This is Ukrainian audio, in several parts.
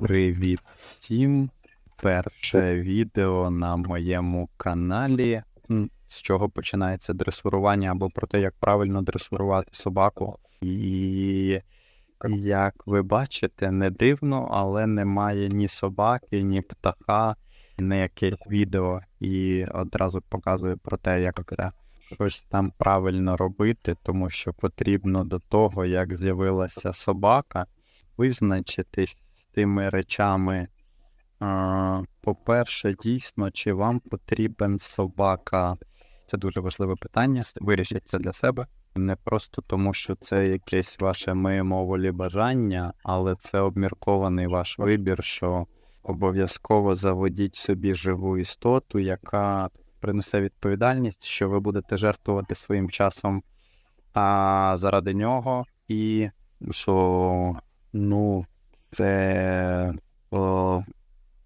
Привіт всім! Перше відео на моєму каналі. З чого починається дресурування або про те, як правильно дресурувати собаку. І як ви бачите, не дивно, але немає ні собаки, ні птаха, ні якесь відео. І одразу показує про те, як це щось там правильно робити, тому що потрібно до того, як з'явилася собака, визначитись тими речами. По-перше, дійсно, чи вам потрібен собака? Це дуже важливе питання. Вирішіть це для себе. Не просто тому, що це якесь ваше мимоволі бажання, але це обміркований ваш вибір, що обов'язково заводіть собі живу істоту, яка принесе відповідальність, що ви будете жертвувати своїм часом а, заради нього, і що ну, це о,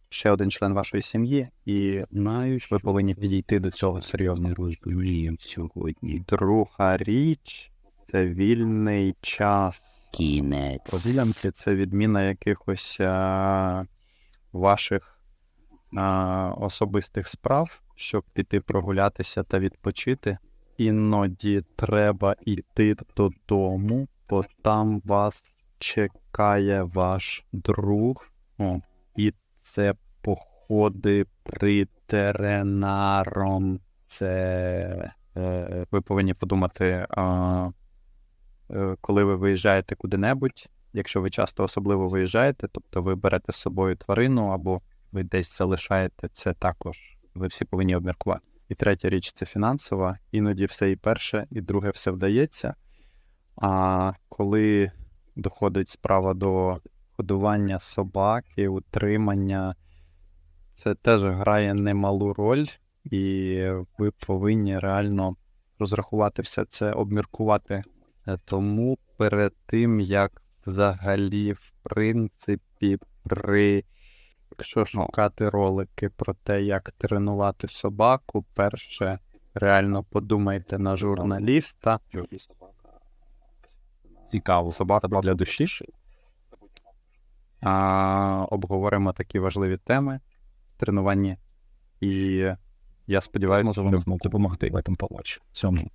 ще один член вашої сім'ї, і знаєш, ви повинні підійти до цього серйозно. розповім сьогодні. Друга річ це вільний час. Кінець. Прогулянки це відміна якихось а, ваших а, особистих справ, щоб піти прогулятися та відпочити. Іноді треба йти додому, бо там вас чекає ваш друг. О, і це походи ветеринаром. Це е, ви повинні подумати. Е, коли ви виїжджаєте куди-небудь, якщо ви часто особливо виїжджаєте, тобто ви берете з собою тварину або ви десь залишаєте, це також ви всі повинні обміркувати. І третя річ це фінансова. Іноді все і перше, і друге все вдається. А коли доходить справа до годування собаки, утримання, це теж грає немалу роль, і ви повинні реально розрахувати все це, обміркувати. Е, Тому перед тим, як взагалі, в принципі, при якщо шукати ролики про те, як тренувати собаку, перше реально подумайте на журналіста. Цікаво, собака для душі. А, обговоримо такі важливі теми в тренуванні. І я сподіваюся, допомогти в. Цьому.